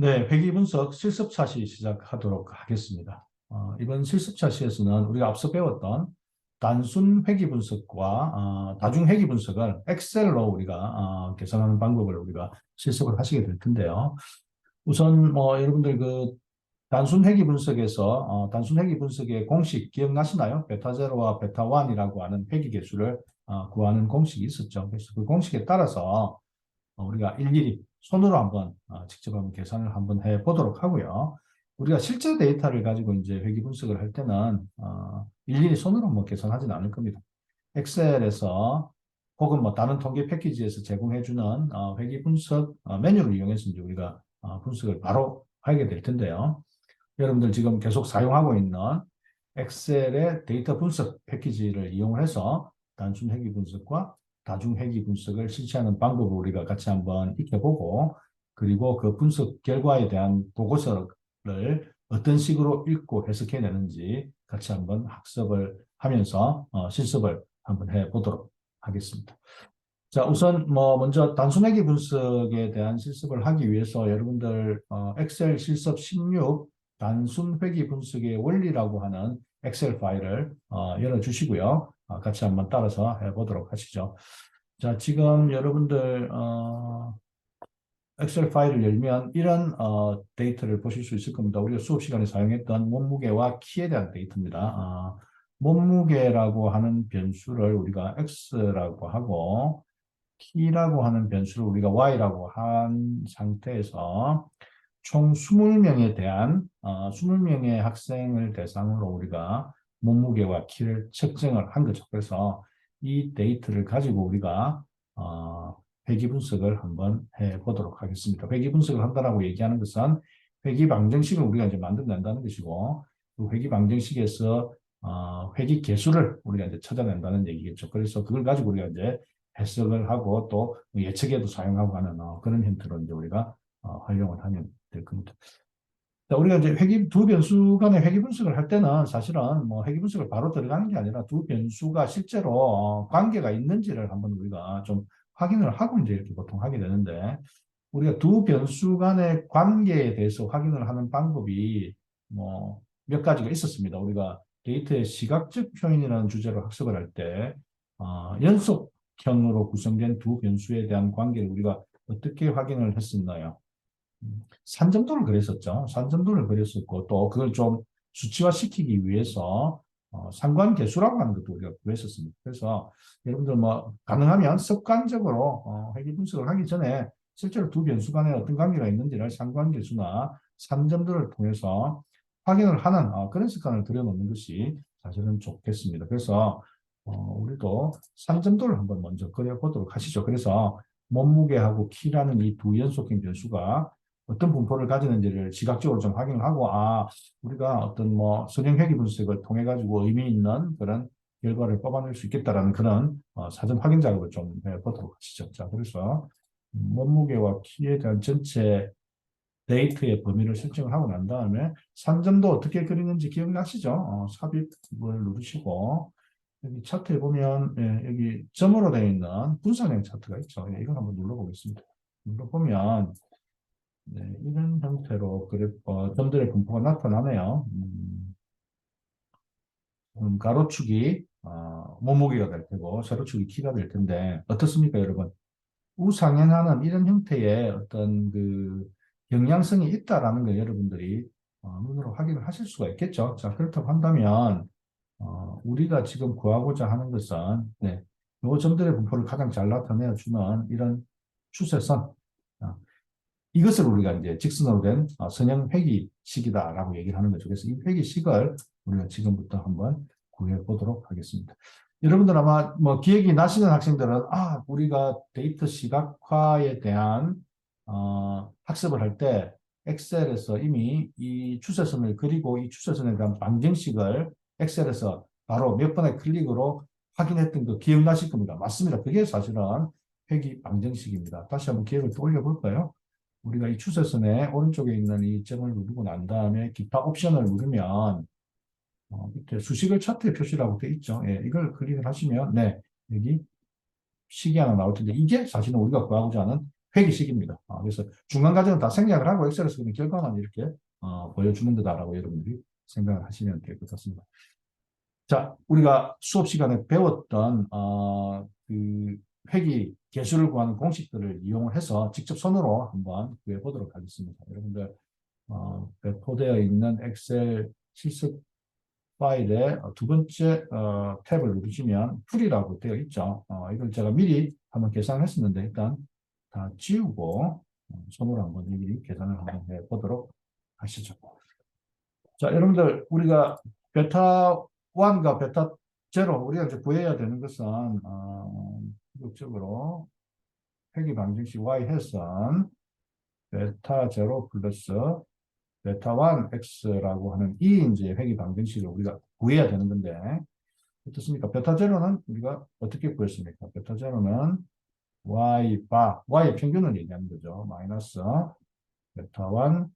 네, 회귀 분석 실습 차시 시작하도록 하겠습니다. 어, 이번 실습 차시에서는 우리가 앞서 배웠던 단순 회귀 분석과 어, 다중 회귀 분석을 엑셀로 우리가 어, 계산하는 방법을 우리가 실습을 하시게 될 텐데요. 우선 뭐 여러분들 그 단순 회귀 분석에서 어, 단순 회귀 분석의 공식 기억나시나요? 베타 제로와 베타 1이라고 하는 회귀 개수를 어, 구하는 공식이 있었죠. 그래서 그 공식에 따라서 어, 우리가 일일이 손으로 한번 어, 직접 한번 계산을 한번 해 보도록 하고요. 우리가 실제 데이터를 가지고 이제 회귀 분석을 할 때는 어, 일일이 손으로 뭐 계산하지는 않을 겁니다. 엑셀에서 혹은 뭐 다른 통계 패키지에서 제공해주는 어, 회귀 분석 어, 메뉴를 이용해서 이제 우리가 어, 분석을 바로 하게 될 텐데요. 여러분들 지금 계속 사용하고 있는 엑셀의 데이터 분석 패키지를 이용해서 단순 회귀 분석과 다중 회귀 분석을 실시하는 방법을 우리가 같이 한번 익혀보고 그리고 그 분석 결과에 대한 보고서를 어떤 식으로 읽고 해석해내는지 같이 한번 학습을 하면서 어, 실습을 한번 해보도록 하겠습니다. 자, 우선 뭐 먼저 단순 회귀 분석에 대한 실습을 하기 위해서 여러분들 어, 엑셀 실습 16 단순 회귀 분석의 원리라고 하는 엑셀 파일을 어, 열어주시고요. 어, 같이 한번 따라서 해보도록 하시죠. 자, 지금 여러분들 어, 엑셀 파일을 열면 이런 어, 데이터를 보실 수 있을 겁니다. 우리가 수업 시간에 사용했던 몸무게와 키에 대한 데이터입니다. 어, 몸무게라고 하는 변수를 우리가 x라고 하고 키라고 하는 변수를 우리가 y라고 한 상태에서 총 20명에 대한 어, 20명의 학생을 대상으로 우리가 몸무게와 키를 측정을 한 거죠. 그래서 이 데이터를 가지고 우리가 어, 회귀 분석을 한번 해 보도록 하겠습니다. 회귀 분석을 한다라고 얘기하는 것은 회귀 방정식을 우리가 이제 만들어낸다는 것이고 그 회귀 방정식에서 어, 회귀 개수를 우리가 이제 찾아낸다는 얘기겠죠. 그래서 그걸 가지고 우리가 이제 해석을 하고 또 예측에도 사용하고 하는 어, 그런 형태로 이제 우리가 어, 활용을 하면 될 겁니다. 자, 우리가 이제 회귀, 두 변수 간의 회귀 분석을 할 때는 사실은 뭐 회귀 분석을 바로 들어가는 게 아니라 두 변수가 실제로 어, 관계가 있는지를 한번 우리가 좀 확인을 하고 이제 이렇게 보통 하게 되는데 우리가 두 변수 간의 관계에 대해서 확인을 하는 방법이 뭐 몇 가지가 있었습니다. 우리가 데이터의 시각적 표현이라는 주제로 학습을 할때 어, 연속형으로 구성된 두 변수에 대한 관계를 우리가 어떻게 확인을 했었나요? 산점도를 그렸었죠. 산점도를 그렸었고 또 그걸 좀 수치화시키기 위해서 어, 상관계수라고 하는 것도 우리가 구했었습니다. 그래서 여러분들 뭐 가능하면 습관적으로 어, 회귀 분석을 하기 전에 실제로 두 변수 간에 어떤 관계가 있는지를 상관계수나 산점들을 통해서 확인을 하는 어, 그런 습관을 들여놓는 것이 사실은 좋겠습니다. 그래서 어, 우리도 산점도를 한번 먼저 그려보도록 하시죠. 그래서 몸무게하고 키라는 이 두 연속형 변수가 어떤 분포를 가지는지를 시각적으로 좀 확인을 하고 아 우리가 어떤 뭐 선형 회귀 분석을 통해 가지고 의미 있는 그런 결과를 뽑아낼 수 있겠다라는 그런 어, 사전 확인 작업을 좀 해보도록 하시죠. 자 그래서 몸무게와 키에 대한 전체 데이터의 범위를 설정을 하고 난 다음에 산점도 어떻게 그리는지 기억나시죠? 어, 삽입을 누르시고 여기 차트에 보면 예, 여기 점으로 되어 있는 분산형 차트가 있죠. 예, 이걸 한번 눌러보겠습니다. 눌러보면 네, 이런 형태로 그래프, 어, 점들의 분포가 나타나네요. 음, 음, 가로축이 어, 몸무게가 될 테고 세로축이 키가 될 텐데 어떻습니까, 여러분? 우상향하는 이런 형태의 어떤 그 영향성이 있다라는 걸 여러분들이 어, 눈으로 확인을 하실 수가 있겠죠. 자, 그렇다고 한다면 어, 우리가 지금 구하고자 하는 것은 네, 요 점들의 분포를 가장 잘 나타내 주는 이런 추세선 이것을 우리가 이제 직선으로 된 어, 선형 회기식이다라고 얘기를 하는 거죠. 그래서 이 회기식을 우리가 지금부터 한번 구해 보도록 하겠습니다. 여러분들 아마 뭐 기억이 나시는 학생들은 아 우리가 데이터 시각화에 대한 어, 학습을 할 때 엑셀에서 이미 이 추세선을 그리고 이 추세선에 대한 방정식을 엑셀에서 바로 몇 번의 클릭으로 확인했던 거 기억나실 겁니다. 맞습니다. 그게 사실은 회기 방정식입니다. 다시 한번 기억을 떠올려 볼까요? 우리가 이 추세선의 오른쪽에 있는 이 점을 누르고 난 다음에 기타 옵션을 누르면 어, 밑에 수식을 차트에 표시라고 되어 있죠. 예, 이걸 클릭을 하시면 네 여기 식이 하나 나올 텐데 이게 사실은 우리가 구하고자 하는 회기식입니다. 아, 그래서 중간 과정은 다 생략을 하고 엑셀에서 그냥 결과만 이렇게 어, 보여주는 거다라고 여러분들이 생각을 하시면 될 것 같습니다. 자, 우리가 수업 시간에 배웠던 어, 그 회기 개수를 구하는 공식들을 이용을 해서 직접 손으로 한번 구해 보도록 하겠습니다. 여러분들 어, 배포되어 있는 엑셀 실습 파일의 두 번째 어, 탭을 누르시면 풀이라고 되어 있죠. 어, 이걸 제가 미리 한번 계산했었는데 일단 다 지우고 어, 손으로 한번 미리 계산을 한번 해보도록 하시죠. 자, 여러분들 우리가 베타 1과 베타 0 우리가 이제 구해야 되는 것은 어, 적극적으로 회귀 방정식 y 해선 베타 0 플러스 베타 1 x라고 하는 이 이제 회귀 방정식을 우리가 구해야 되는 건데 어떻습니까? 베타 0는 우리가 어떻게 구했습니까? 베타 0는 y 바 y의 평균을 얘기하는 거죠. 마이너스 베타 1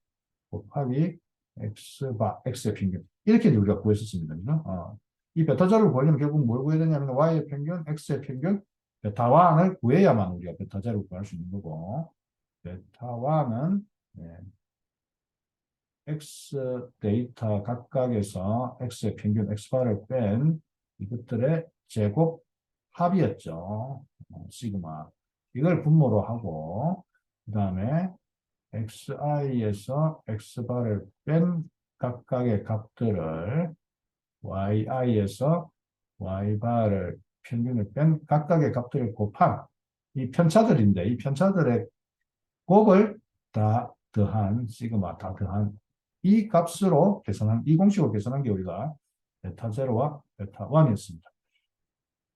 곱하기 x 바 x의 평균 이렇게 우리가 구했었습니다. 어. 이 베타 0를 구하려면 결국 뭘 구해야 되냐면 y의 평균, x의 평균, 베타 1을 구해야만 우리가 베타 0을 구할 수 있는 거고 베타 1은 네. x 데이터 각각에서 x의 평균 x바를 뺀 이것들의 제곱 합이었죠. 어, 시그마. 이걸 분모로 하고 그 다음에 xi에서 x바를 뺀 각각의 값들을 yi에서 y바를 평균을 뺀 각각의 값들을 곱한 이 편차들인데 이 편차들의 곱을 다 더한 시그마 다 더한 이 값으로 계산한 이 공식으로 계산한 게 우리가 베타 제로와 베타 1이었습니다.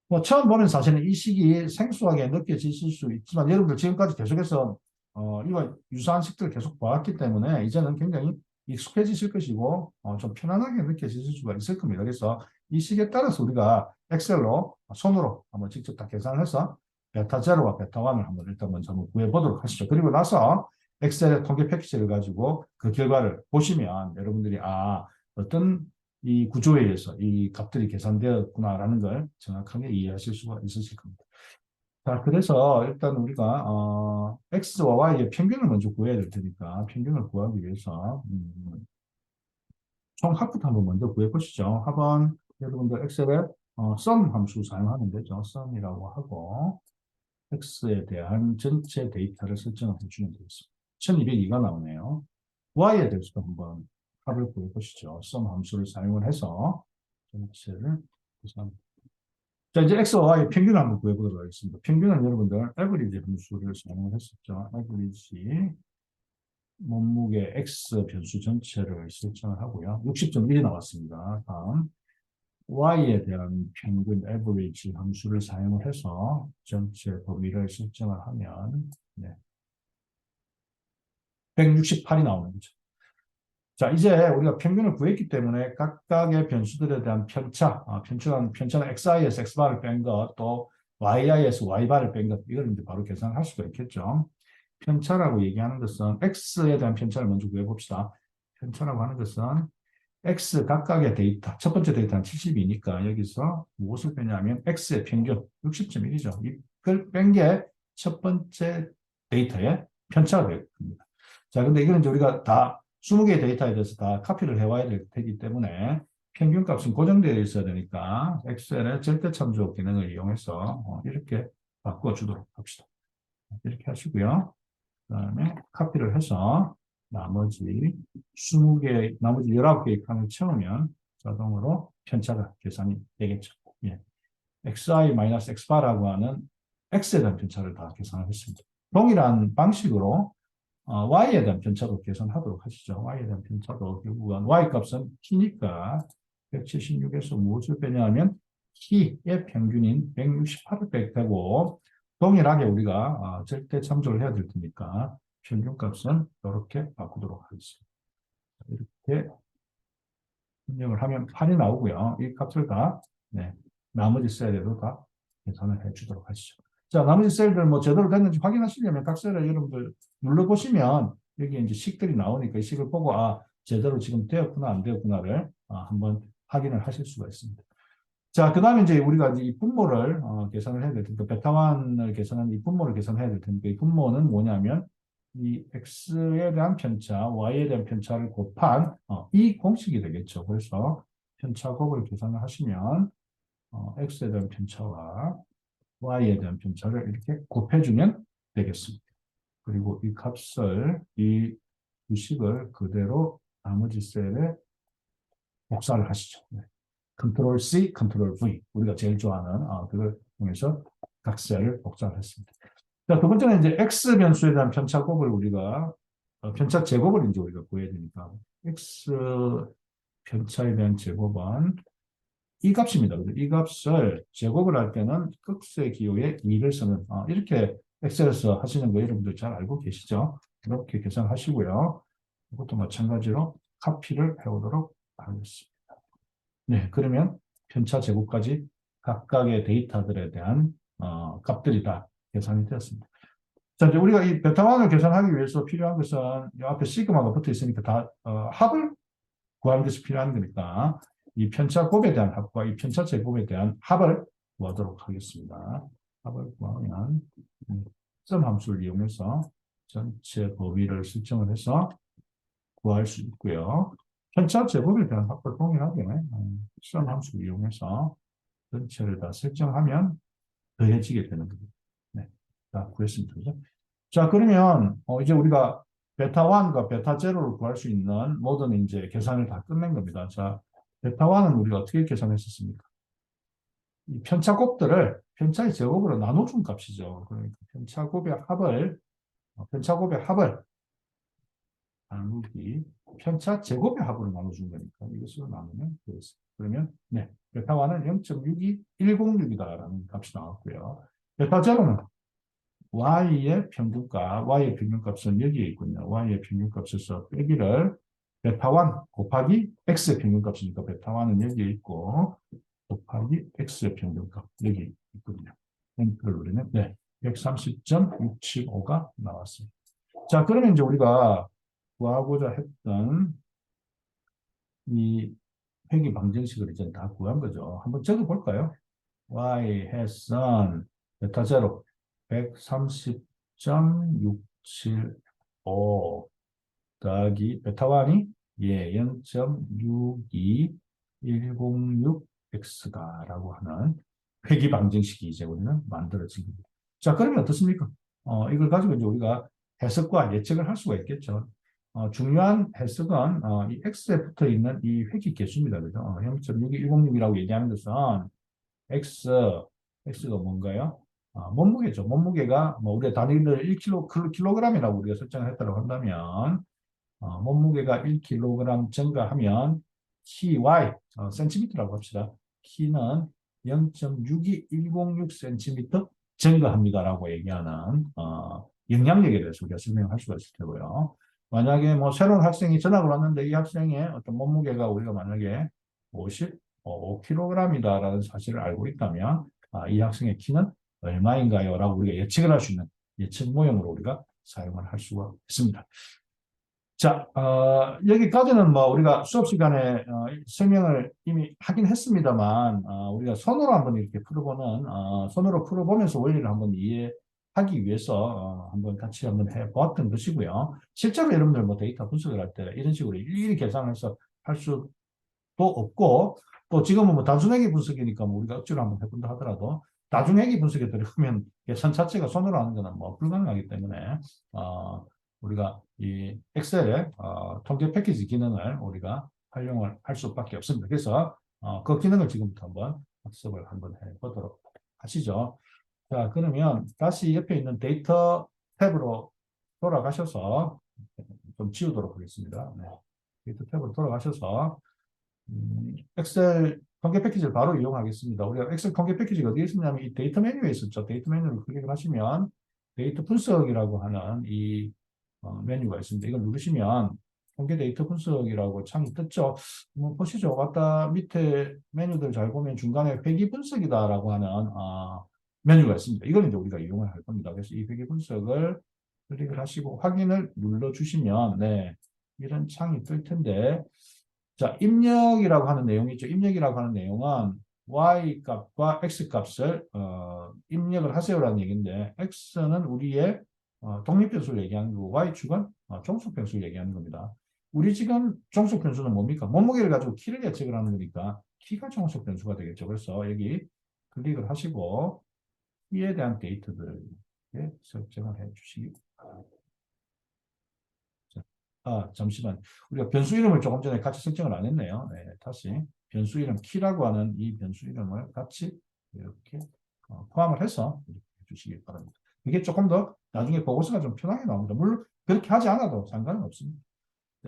뭐 처음 보면 사실은 이 식이 생소하게 느껴지실 수 있지만 여러분들 지금까지 계속해서 어, 이와 유사한 식들을 계속 봐왔기 때문에 이제는 굉장히 익숙해지실 것이고 어, 좀 편안하게 느껴지실 수가 있을 겁니다. 그래서 이 식에 따라서 우리가 엑셀로 손으로 한번 직접 다 계산해서 베타 제로와 베타 1을 한번 일단 먼저 한번 구해보도록 하시죠. 그리고 나서 엑셀의 통계 패키지를 가지고 그 결과를 보시면 여러분들이 아 어떤 이 구조에 의해서 이 값들이 계산되었구나라는 걸 정확하게 이해하실 수가 있으실 겁니다. 자, 그래서 일단 우리가 어, x와 y의 평균을 먼저 구해야 될 테니까 평균을 구하기 위해서 음, 총 합부터 한번 먼저 구해 보시죠. 합은 여러분들 엑셀에 어, 함수 사용하면 되죠. sum이라고 하고 x에 대한 전체 데이터를 설정을 해주면 되겠습니다. 1202가 나오네요. y에 대해서 한번 합을 구해 보시죠. sum 함수를 사용을 해서 전체를 구성합니다. 자, 이제 x와 y의 평균을 한번 구해보도록 하겠습니다. 평균은 여러분들 average 함수를 사용을 했었죠. average 몸무게 x 변수 전체를 설정을 하고요. 60.1이 나왔습니다. 다음 y에 대한 평균 average 함수를 사용을 해서 전체 범위를 설정을 하면 네. 168이 나오는 거죠. 자, 이제 우리가 평균을 구했기 때문에 각각의 변수들에 대한 편차, 아, 편차는, 편차는 xi에서 x바를 뺀 것, 또 yi에서 y바를 뺀 것, 이걸 이제 바로 계산할 수가 있겠죠. 편차라고 얘기하는 것은 x에 대한 편차를 먼저 구해봅시다. 편차라고 하는 것은 x 각각의 데이터, 첫 번째 데이터는 70이니까 여기서 무엇을 빼냐면 x의 평균 60.1이죠. 이걸 뺀 게 첫 번째 데이터의 편차가 되겠습니다. 자, 근데 이거는 이제 우리가 다 20개의 데이터에 대해서 다 카피를 해와야 될 테기 때문에 평균값은 고정되어 있어야 되니까 엑셀의 절대 참조 기능을 이용해서 어, 이렇게 바꿔주도록 합시다. 이렇게 하시고요. 그 다음에 카피를 해서 나머지 20개, 나머지 19개의 칸을 채우면 자동으로 편차가 계산이 되겠죠. 예. xi-x바라고 하는 x에 대한 편차를 다 계산을 했습니다. 동일한 방식으로 어, y에 대한 편차도 계산하도록 하시죠. y에 대한 편차도 결국은 y 값은 t니까 176에서 무엇을 빼냐면 t의 평균인 168을 빼고 동일하게 우리가 어, 절대 참조를 해야 될 테니까 평균 값은 이렇게 바꾸도록 하겠습니다. 이렇게 입력을 하면 8이 나오고요. 이 값을 다 네, 나머지 셀에도 다 계산을 해 주도록 하시죠. 자, 나머지 셀들 뭐 제대로 됐는지 확인하시려면 각 셀을 여러분들 눌러보시면 여기 이제 식들이 나오니까 이 식을 보고 아, 제대로 지금 되었구나, 안 되었구나를 아, 한번 확인을 하실 수가 있습니다. 자, 그 다음에 이제 우리가 이제 이 분모를 어, 계산을 해야 될 테니까, 베타원을 계산한 이 분모를 계산해야 될 테니까, 이 분모는 뭐냐면, 이 x에 대한 편차, y에 대한 편차를 곱한 어, 이 공식이 되겠죠. 그래서 편차 곱을 계산을 하시면 어, x에 대한 편차와 y에 대한 편차를 이렇게 곱해주면 되겠습니다. 그리고 이 값을 이 주식을 그대로 나머지 셀에 복사를 하시죠. 네. 컨트롤 C, 컨트롤 V 우리가 제일 좋아하는 어, 그걸 통해서 각 셀을 복사를 했습니다. 자, 두 번째는 이제 x 변수에 대한 편차 곱을 우리가 어, 편차 제곱을 이제 우리가 구해야 되니까 x 편차에 대한 제곱은 이 값입니다. 이 값을 제곱을 할 때는 극수의 기호에 2를 쓰는 어, 이렇게 엑셀에서 하시는 거 여러분들 잘 알고 계시죠? 이렇게 계산하시고요. 이것도 마찬가지로 카피를 해오도록 하겠습니다. 네, 그러면 편차 제곱까지 각각의 데이터들에 대한 어, 값들이 다 계산이 되었습니다. 자, 이제 우리가 이 베타원을 계산하기 위해서 필요한 것은 이 앞에 시그마가 붙어 있으니까 다 어, 합을 구하는 것이 필요한 거니까 이 편차 곱에 대한 합과 이 편차 제곱에 대한 합을 구하도록 하겠습니다. 합을 구하면 음, 점 함수를 이용해서 전체 범위를 설정을 해서 구할 수 있고요. 편차 제곱에 대한 합을 동일하게 음, 점 함수를 이용해서 전체를 다 설정하면 더해지게 되는 겁니다. 네. 자, 구했습니다. 그죠? 자, 그러면 어, 이제 우리가 베타 1과 베타 0를 구할 수 있는 모든 이제 계산을 다 끝낸 겁니다. 자, 베타 1은 우리가 어떻게 계산했었습니까? 이 편차곱들을 편차의 제곱으로 나눠준 값이죠. 그러니까 편차곱의 합을, 어, 편차곱의 합을 나누기 편차 제곱의 합으로 나눠준 거니까 이것으로 나누면 되겠습니다. 그러면 네, 베타 1은 0.62106이다라는 값이 나왔고요. 베타0는 y의 평균값, y의 평균값은 여기에 있군요. y의 평균값에서 빼기를 베타1 곱하기 x의 평균값이니까 베타1은 여기에 있고 곱하기 x의 평균값 여기 있거든요. 엔터를 누르면 네, 130.675가 나왔습니다. 자, 그러면 이제 우리가 구하고자 했던 이 회귀 방정식을 이제 다 구한 거죠. 한번 적어 볼까요? y 해선 베타 제로 130.675 더하기 베타1이 예, 0.62106x가 라고 하는 회귀 방정식이 이제 우리는 만들어진 겁니다. 자, 그러면 어떻습니까? 어, 이걸 가지고 이제 우리가 해석과 예측을 할 수가 있겠죠. 어, 중요한 해석은 어, 이 x에 붙어 있는 이 회귀 개수입니다. 그죠? 어, 0.62106이라고 얘기하는 것은 x, x가 뭔가요? 아, 몸무게죠. 몸무게가 뭐 우리가 단위를 1kg, 킬로그램이라고 우리가 설정을 했다고 한다면 어, 몸무게가 1kg 증가하면 키 y 어, 센티미터라고 합시다. 키는 0.62106cm 증가합니다라고 얘기하는 어, 영향력에 대해서 우리가 설명할 수가 있을 테고요. 만약에 뭐 새로운 학생이 전학을 왔는데 이 학생의 어떤 몸무게가 우리가 만약에 55kg이다라는 사실을 알고 있다면 아, 이 학생의 키는 얼마인가요? 라고 우리가 예측을 할 수 있는 예측 모형으로 우리가 사용을 할 수가 있습니다. 자, 어, 여기까지는 뭐 우리가 수업 시간에 어, 설명을 이미 하긴 했습니다만 어, 우리가 손으로 한번 이렇게 풀어보는 어, 손으로 풀어보면서 원리를 한번 이해하기 위해서 어, 한번 같이 한번 해보았던 것이고요. 실제로 여러분들 뭐 데이터 분석을 할 때 이런 식으로 일일이 계산해서 할 수도 없고 또 지금은 뭐 단순회계 분석이니까 뭐 우리가 억지로 한번 해본다 하더라도 나중회계 분석에 들어가면 계산 자체가 손으로 하는 것은 뭐 불가능하기 때문에 어, 우리가 이 엑셀의 어, 통계 패키지 기능을 우리가 활용을 할 수밖에 없습니다. 그래서 어, 그 기능을 지금부터 한번 학습을 한번 해보도록 하시죠. 자 그러면 다시 옆에 있는 데이터 탭으로 돌아가셔서 좀 지우도록 하겠습니다. 네. 데이터 탭으로 돌아가셔서 음, 엑셀 통계 패키지를 바로 이용하겠습니다. 우리가 엑셀 통계 패키지가 어디에 있었냐면 이 데이터 메뉴에 있었죠. 데이터 메뉴를 클릭을 하시면 데이터 분석이라고 하는 이 어, 메뉴가 있습니다. 이걸 누르시면 통계 데이터 분석이라고 창이 떴죠. 뭐 보시죠. 왔다 밑에 메뉴들 잘 보면 중간에 회기 분석이다라고 하는 어, 메뉴가 있습니다. 이걸 이제 우리가 이용을 할 겁니다. 그래서 이 회기 분석을 클릭을 하시고 확인을 눌러주시면 네 이런 창이 뜰 텐데 자 입력이라고 하는 내용이 있죠. 입력이라고 하는 내용은 y 값과 x 값을 어, 입력을 하세요라는 얘기인데 x는 우리의 어, 독립변수를 얘기하는 거고 y축은 어, 종속변수를 얘기하는 겁니다. 우리 지금 종속변수는 뭡니까? 몸무게를 가지고 키를 예측을 하는 거니까 키가 종속변수가 되겠죠. 그래서 여기 클릭을 하시고 키에 대한 데이터들을 이렇게 설정을 해 주시기 바랍니다. 자, 아, 잠시만. 우리가 변수 이름을 조금 전에 같이 설정을 안 했네요. 네, 다시 변수 이름 키라고 하는 이 변수 이름을 같이 이렇게 어, 포함을 해서 해주시기 바랍니다. 이게 조금 더 나중에 보고서가 좀 편하게 나옵니다. 물론 그렇게 하지 않아도 상관은 없습니다.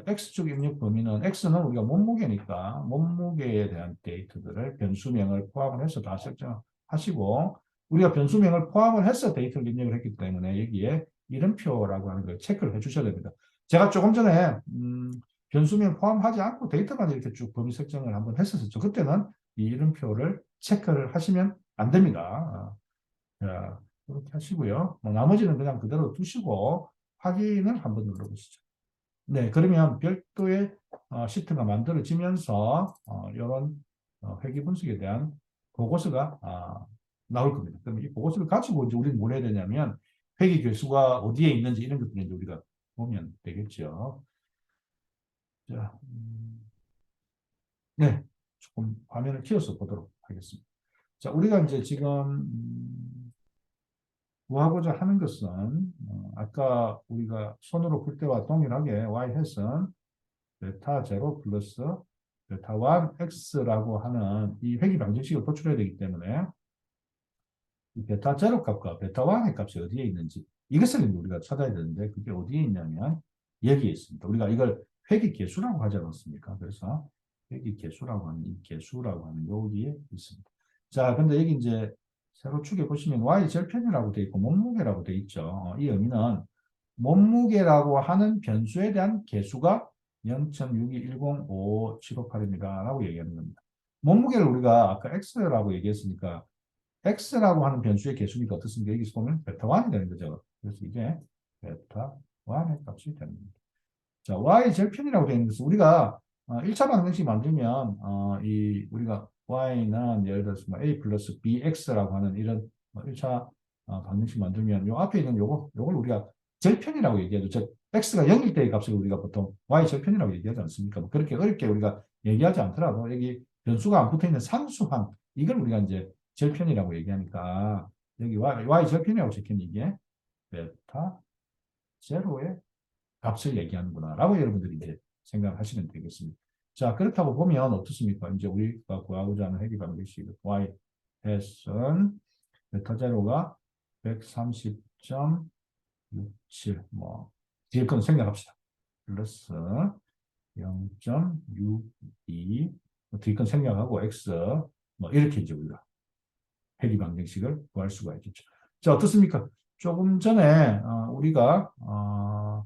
X축 입력 범위는 X는 우리가 몸무게니까 몸무게에 대한 데이터들을 변수명을 포함을 해서 다 설정하시고 우리가 변수명을 포함을 해서 데이터를 입력을 했기 때문에 여기에 이름표라고 하는 걸 체크를 해 주셔야 됩니다. 제가 조금 전에 음, 변수명 포함하지 않고 데이터만 이렇게 쭉 범위 설정을 한번 했었죠. 그때는 이 이름표를 체크를 하시면 안 됩니다. 자, 이렇게 하시고요. 뭐 나머지는 그냥 그대로 두시고 확인을 한번 눌러보시죠. 네, 그러면 별도의 어, 시트가 만들어지면서 어, 이런 어, 회계 분석에 대한 보고서가 아, 나올 겁니다. 그러면 이 보고서를 가지고 이제 우리는 뭘 해야 되냐면 회계 교수가 어디에 있는지 이런 것들을 이제 우리가 보면 되겠죠. 자, 음, 네, 조금 화면을 키워서 보도록 하겠습니다. 자, 우리가 이제 지금 음, 구하고자 하는 것은 어, 아까 우리가 손으로 풀 때와 동일하게 y 햇은 베타 제로 플러스 베타 1 x라고 하는 이 회귀 방정식을 도출해야 되기 때문에 이 베타 제로 값과 베타 1의 값이 어디에 있는지 이것을 우리가 찾아야 되는데 그게 어디에 있냐면 여기에 있습니다. 우리가 이걸 회귀 개수라고 하지 않았습니까? 그래서 회귀 개수라고 하는 이 개수라고 하는 여기에 있습니다. 자, 근데 여기 이제 세로 축에 보시면 y 절편이라고 되어 있고 몸무게라고 되어 있죠. 어, 이 의미는 몸무게라고 하는 변수에 대한 개수가 0.6210575입니다. 라고 얘기하는 겁니다. 몸무게를 우리가 아까 x라고 얘기했으니까 x라고 하는 변수의 개수니까 어떻습니까? 여기서 보면 베타 1이 되는 거죠. 그래서 이게 베타1의 값이 됩니다. 자, y 절편이라고 되어 있는 것은 우리가 1차 어, 방정식 만들면 어, 이 우리가 y는 예를 들어서 뭐 a 플러스 bx라고 하는 이런 1차 뭐 어, 방정식 만들면 요 앞에 있는 요거 요걸 우리가 절편이라고 얘기하죠. 즉 x가 0일 때의 값을 우리가 보통 y 절편이라고 얘기하지 않습니까? 뭐 그렇게 어렵게 우리가 얘기하지 않더라도 여기 변수가 안 붙어 있는 상수항 이걸 우리가 이제 절편이라고 얘기하니까 여기 y, y 절편이라고 적힌 이게 베타 제로의 값을 얘기하는구나 라고 여러분들이 이제 생각하시면 되겠습니다. 자, 그렇다고 보면 어떻습니까? 이제 우리가 구하고자 하는 회귀 방정식 y 해선 베타 제로가 130.67뭐 뒤에 건 생략합시다. 플러스 0.62뭐 뒤에 건 생략하고 x 뭐 이렇게 이제 우리가 회귀 방정식을 구할 수가 있겠죠. 자, 어떻습니까? 조금 전에 어, 우리가 어,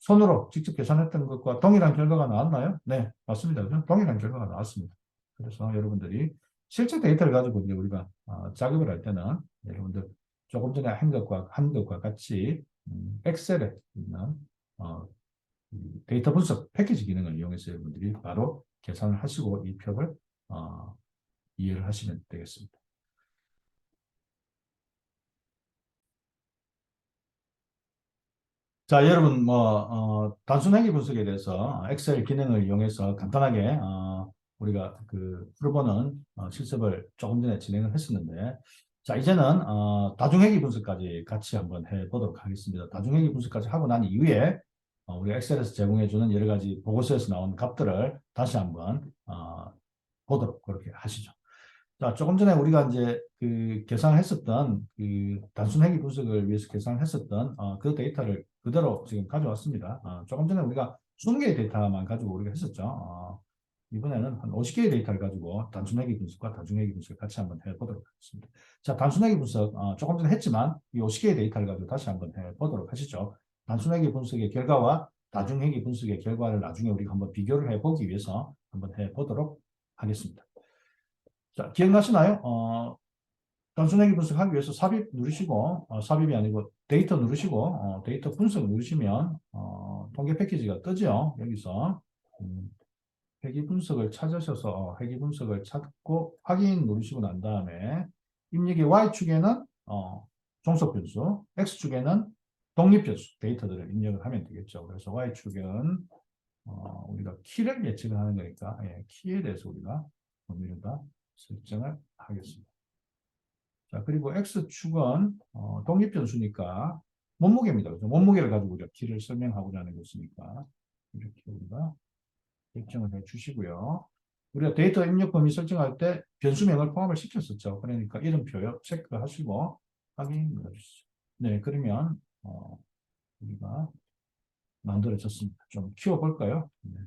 손으로 직접 계산했던 것과 동일한 결과가 나왔나요? 네, 맞습니다. 그죠? 동일한 결과가 나왔습니다. 그래서 여러분들이 실제 데이터를 가지고 이제 우리가 어, 작업을 할 때는 여러분들 조금 전에 한 것과 한 것과 같이 음, 엑셀에 있는 어, 데이터 분석 패키지 기능을 이용해서 여러분들이 바로 계산을 하시고 이 표를 어, 이해를 하시면 되겠습니다. 자, 여러분, 뭐, 어, 단순 회귀 분석에 대해서 엑셀 기능을 이용해서 간단하게, 어, 우리가 그 풀어보는 어, 실습을 조금 전에 진행을 했었는데, 자, 이제는, 어, 다중회귀 분석까지 같이 한번 해보도록 하겠습니다. 다중회귀 분석까지 하고 난 이후에, 어, 우리가 엑셀에서 제공해주는 여러 가지 보고서에서 나온 값들을 다시 한번, 어, 보도록 그렇게 하시죠. 자, 조금 전에 우리가 이제 그 계산했었던 그 단순 회귀 분석을 위해서 계산했었던 어, 그 데이터를 그대로 지금 가져왔습니다. 어, 조금 전에 우리가 20개의 데이터만 가지고 우리가 했었죠. 어, 이번에는 한 50개의 데이터를 가지고 단순 회귀 분석과 다중 회귀 분석을 같이 한번 해보도록 하겠습니다. 자, 단순 회귀 분석 어, 조금 전에 했지만 이 50개의 데이터를 가지고 다시 한번 해보도록 하시죠. 단순 회귀 분석의 결과와 다중 회귀 분석의 결과를 나중에 우리가 한번 비교를 해보기 위해서 한번 해보도록 하겠습니다. 자, 기억나시나요? 어, 단순회귀 분석하기 위해서 삽입 누르시고, 어, 삽입이 아니고 데이터 누르시고, 어, 데이터 분석 누르시면, 어, 통계 패키지가 뜨죠. 여기서. 음, 회귀 분석을 찾으셔서 어, 회귀 분석을 찾고 확인 누르시고 난 다음에 입력의 Y축에는 어, 종속 변수, X축에는 독립 변수 데이터들을 입력을 하면 되겠죠. 그래서 Y축은 어, 우리가 키를 예측을 하는 거니까 예, 키에 대해서 우리가 범위를 다 설정을 하겠습니다. 자 그리고 X축은 어, 독립 변수니까 몸무게입니다. 그래서 몸무게를 가지고 우리가 키를 설명하고자 하는 것이니까 이렇게 우리가 설정을 해 주시고요. 우리가 데이터 입력 범위 설정할 때 변수명을 포함을 시켰었죠. 그러니까 이름표요. 체크하시고 확인 눌러주시죠. 네, 그러면 어, 우리가 만들어졌습니다. 좀 키워볼까요? 네.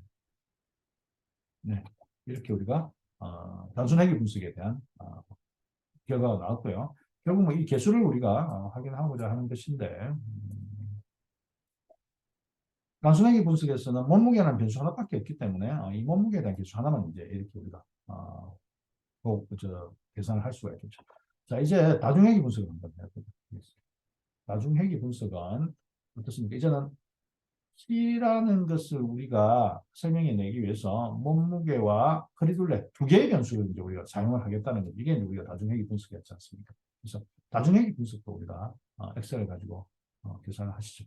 네, 이렇게 우리가 어, 단순 회귀 분석에 대한 어, 결과가 나왔고요. 결국 뭐 이 개수를 우리가 어, 확인하고자 하는 것인데 음, 단순 회귀 분석에서는 몸무게라는 변수 하나밖에 없기 때문에 어, 이 몸무게에 대한 개수 하나만 이제 이렇게 우리가 어, 꼭, 저, 계산을 할 수가 있겠죠. 자, 이제 다중회귀 분석을 한번 해보겠습니다. 다중회귀 분석은 어떻습니까? 이제는 키라는 것을 우리가 설명해 내기 위해서 몸무게와 허리둘레 두 개의 변수를 이제 우리가 사용을 하겠다는 것. 이게 우리가 다중회귀 분석이었지 않습니까? 그래서 다중회귀 분석도 우리가 어, 엑셀을 가지고 어, 계산을 하시죠.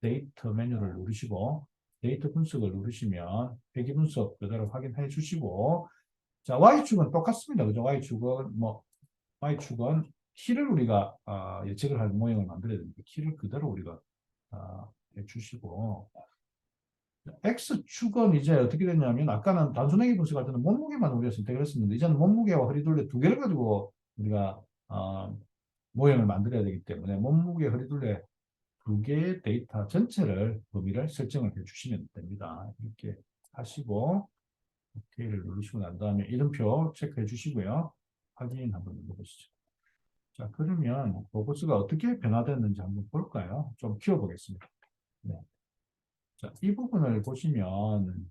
데이터 메뉴를 누르시고 데이터 분석을 누르시면 회귀 분석 그대로 확인해 주시고 자 Y축은 똑같습니다. 그죠? Y축은 뭐 Y축은 키를 우리가 어, 예측을 할 모형을 만들어야 되니까 키를 그대로 우리가 어, 해 주시고 X축은 이제 어떻게 됐냐면 아까는 단순하게 분석할 때는 몸무게만 우리가 선택을 했었는데 이제는 몸무게와 허리둘레 두 개를 가지고 우리가 어, 모형을 만들어야 되기 때문에 몸무게, 허리둘레 두 개의 데이터 전체를 범위를 설정을 해주시면 됩니다. 이렇게 하시고 OK를 누르시고 난 다음에 이름표 체크해 주시고요. 확인 한번 눌러보시죠. 자, 그러면 로고스가 어떻게 변화됐는지 한번 볼까요? 좀 키워보겠습니다. 네. 자, 이 부분을 보시면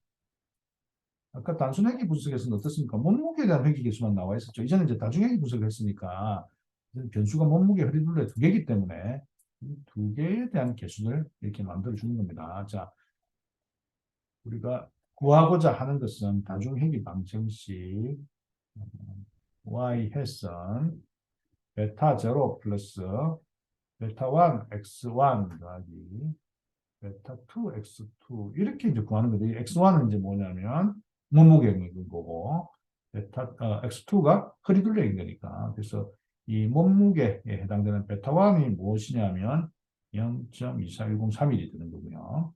아까 단순 회귀 분석에서는 어떻습니까? 몸무게에 대한 회귀 개수만 나와 있었죠. 이제는 이제 다중 회귀 분석을 했으니까 변수가 몸무게, 허리 둘레 두 개이기 때문에 이두 개에 대한 개수를 이렇게 만들어 주는 겁니다. 자, 우리가 구하고자 하는 것은 다중 회귀 방정식 y 햇선 베타 제로 플러스 베타 1 x1 더하기 베타 2 x2 이렇게 이제 구하는 건데 x1은 이제 뭐냐면 몸무게인 거고 베타 어, x2가 허리 둘레인 거니까 그래서 이 몸무게에 해당되는 베타 1이 무엇이냐면 0.24103일이 되는 거고요.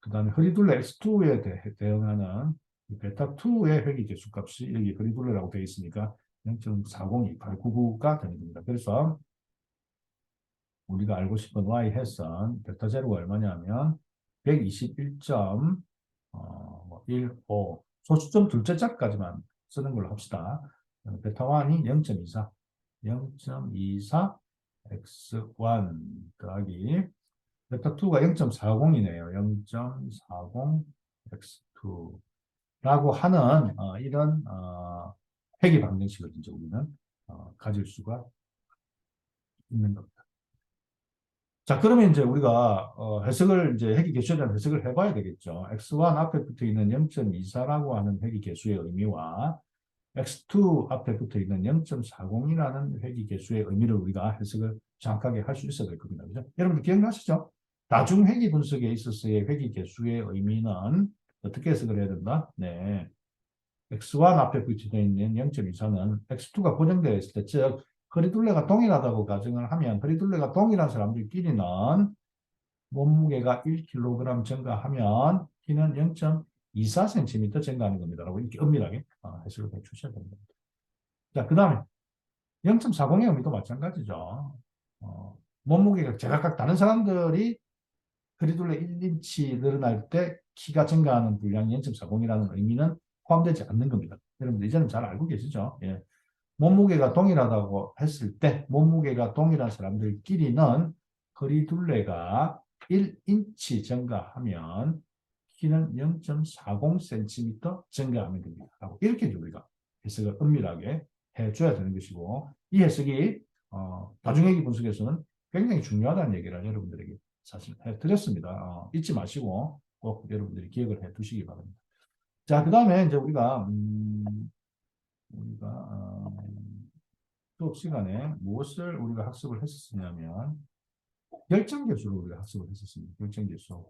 그 다음에 허리둘레 x2에 대, 대응하는 베타 2의 회귀 개수 값이 여기 허리둘레라고 되어 있으니까 0.40289가 되는 겁니다. 그래서 우리가 알고 싶은 y 햇선 베타 제로가 얼마냐면 121.15뭐 소수점 둘째 짝까지만 쓰는 걸로 합시다. 베타 1이 0.24 0.24 x1 더하기 베타 2가 0.40이네요. 0.40 x2 라고 하는 어, 이런 어, 회귀 방정식을 이제 우리는 어, 가질 수가 있는 겁니다. 자, 그러면 이제 우리가 어, 해석을 이제 회귀 개수에 대한 해석을 해봐야 되겠죠. x1 앞에 붙어 있는 0.24라고 하는 회귀 개수의 의미와 x2 앞에 붙어 있는 0.40이라는 회귀 개수의 의미를 우리가 해석을 정확하게 할 수 있어야 될 겁니다. 그죠? 여러분들 기억나시죠? 다중 회귀 분석에 있어서의 회귀 개수의 의미는 어떻게 해석을 해야 된다? 네. x1 앞에 붙어 있는 0.24는 x2가 고정되어 있을 때, 즉, 허리둘레가 동일하다고 가정을 하면, 허리둘레가 동일한 사람들끼리는 몸무게가 1kg 증가하면 키는 0.24cm 증가하는 겁니다. 라고 이렇게 엄밀하게 어, 해석을 해 주셔야 됩니다. 자, 그 다음에 0.40의 의미도 마찬가지죠. 어, 몸무게가 제각각 다른 사람들이 허리둘레 1인치 늘어날 때 키가 증가하는 분량이 0.40이라는 의미는 포함되지 않는 겁니다. 여러분들 이제는 잘 알고 계시죠? 예. 몸무게가 동일하다고 했을 때 몸무게가 동일한 사람들끼리는 허리 둘레가 1인치 증가하면 키는 0.40cm 증가하는 겁니다. 라고 이렇게 우리가 해석을 엄밀하게 해줘야 되는 것이고 이 해석이 어, 다중회귀 분석에서는 굉장히 중요하다는 얘기를 여러분들에게 사실 해드렸습니다. 어, 잊지 마시고 꼭 여러분들이 기억을 해 두시기 바랍니다. 자, 그 다음에 이제 우리가, 음, 우리가, 어, 수업 시간에 무엇을 우리가 학습을 했었냐면, 결정계수를 우리가 학습을 했었습니다. 결정계수.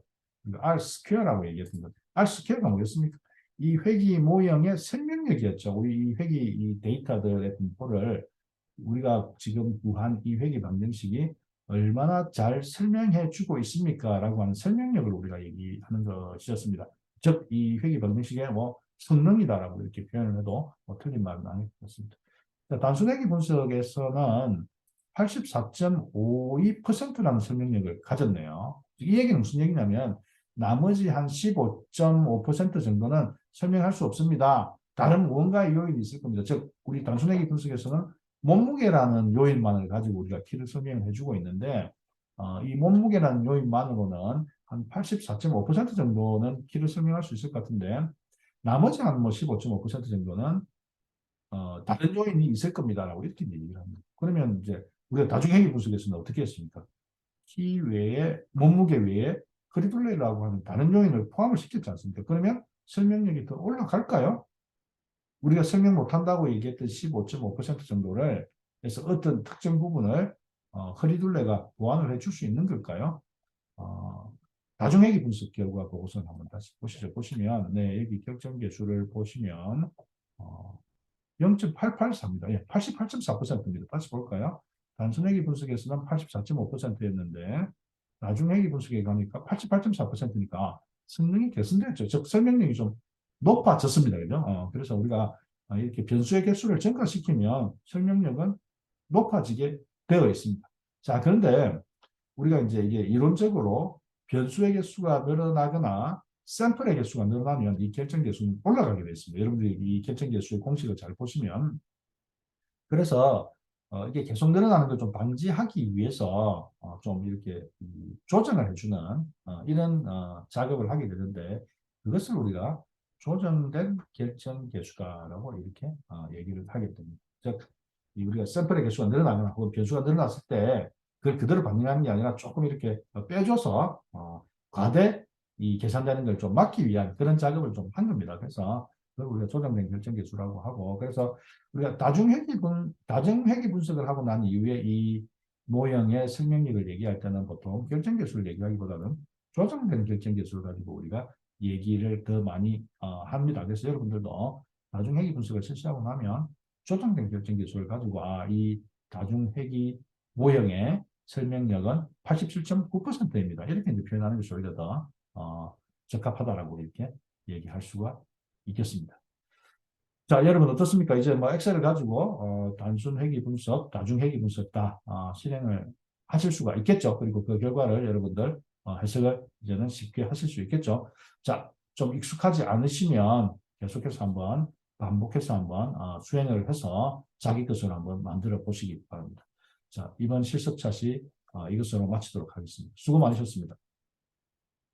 우리가 R 스퀘어라고 얘기했습니다. R 스퀘어가 뭐였습니까? 이 회기 모형의 설명력이었죠. 우리 이 회기 이 데이터들의 분포를 우리가 지금 구한 이 회기 방정식이 얼마나 잘 설명해 주고 있습니까? 라고 하는 설명력을 우리가 얘기하는 것이었습니다. 즉, 이 회기 방정식의 뭐 성능이다라고 이렇게 표현을 해도 뭐 틀린 말은 아니었습니다. 단순 회기 분석에서는 84.52%라는 설명력을 가졌네요. 이 얘기는 무슨 얘기냐면 나머지 한 15.5% 정도는 설명할 수 없습니다. 다른 무언가 요인이 있을 겁니다. 즉 우리 단순회계 분석에서는 몸무게라는 요인만을 가지고 우리가 키를 설명을 해주고 있는데 어, 이 몸무게라는 요인만으로는 한 84.5% 정도는 키를 설명할 수 있을 것 같은데 나머지 한 뭐 15.5% 정도는 어, 다른 요인이 있을 겁니다라고 이렇게 얘기를 합니다. 그러면 이제 우리가 다중회계 분석에서는 어떻게 했습니까? 키 외에 몸무게 외에 크리둘레이라고 하는 다른 요인을 포함을 시켰지 않습니까? 그러면 설명력이 더 올라갈까요? 우리가 설명 못한다고 얘기했던 15.5% 정도를 해서 어떤 특정 부분을 어, 허리둘레가 보완을 해줄 수 있는 걸까요? 어, 다중회계 분석 결과 보고서 한번 다시 보시죠. 보시면 네 여기 결정계 수를 보시면 어, 0.884입니다. 예, 88.4%입니다. 다시 볼까요? 단순회계 분석에서는 84.5%였는데 나중회계 분석에 가니까 88.4%니까 성능이 개선됐죠. 즉 설명력이 좀 높아졌습니다. 그죠? 어, 그래서 우리가 이렇게 변수의 개수를 증가시키면 설명력은 높아지게 되어 있습니다. 자, 그런데 우리가 이제 이게 이론적으로 변수의 개수가 늘어나거나 샘플의 개수가 늘어나면 이 결정 개수는 올라가게 되어 있습니다. 여러분들이 이 결정 개수의 공식을 잘 보시면 그래서 어, 이게 계속 늘어나는 걸 좀 방지하기 위해서 어, 좀 이렇게 조정을 해주는 어, 이런 어, 작업을 하게 되는데 그것을 우리가 조정된 결정 개수다라고 이렇게 어, 얘기를 하게 됩니다. 즉 우리가 샘플의 개수가 늘어나거나 혹은 변수가 늘어났을 때 그걸 그대로 반영하는 게 아니라 조금 이렇게 빼줘서 어, 과대 이 계산되는 걸 좀 막기 위한 그런 작업을 좀 한 겁니다. 그래서 우리가 조정된 결정 개수라고 하고 그래서 우리가 다중회계 분 다중회계 분석을 하고 난 이후에 이 모형의 설명력을 얘기할 때는 보통 결정 개수를 얘기하기보다는 조정된 결정 개수를 가지고 우리가 얘기를 더 많이 어, 합니다. 그래서 여러분들도 다중회계 분석을 실시하고 나면 조정된 결정 개수를 가지고 아, 이 다중회계 모형의 설명력은 87.9%입니다. 이렇게 이제 표현하는 것이 오히려 더 어, 적합하다라고 이렇게 얘기할 수가 있겠습니다. 자, 여러분 어떻습니까? 이제 뭐 엑셀을 가지고 어, 단순 회계 분석, 다중 회계 분석 다 어, 실행을 하실 수가 있겠죠. 그리고 그 결과를 여러분들 어, 해석을 이제는 쉽게 하실 수 있겠죠. 자, 좀 익숙하지 않으시면 계속해서 한번 반복해서 한번 어, 수행을 해서 자기 것을 한번 만들어 보시기 바랍니다. 자, 이번 실습 차시 어, 이것으로 마치도록 하겠습니다. 수고 많으셨습니다.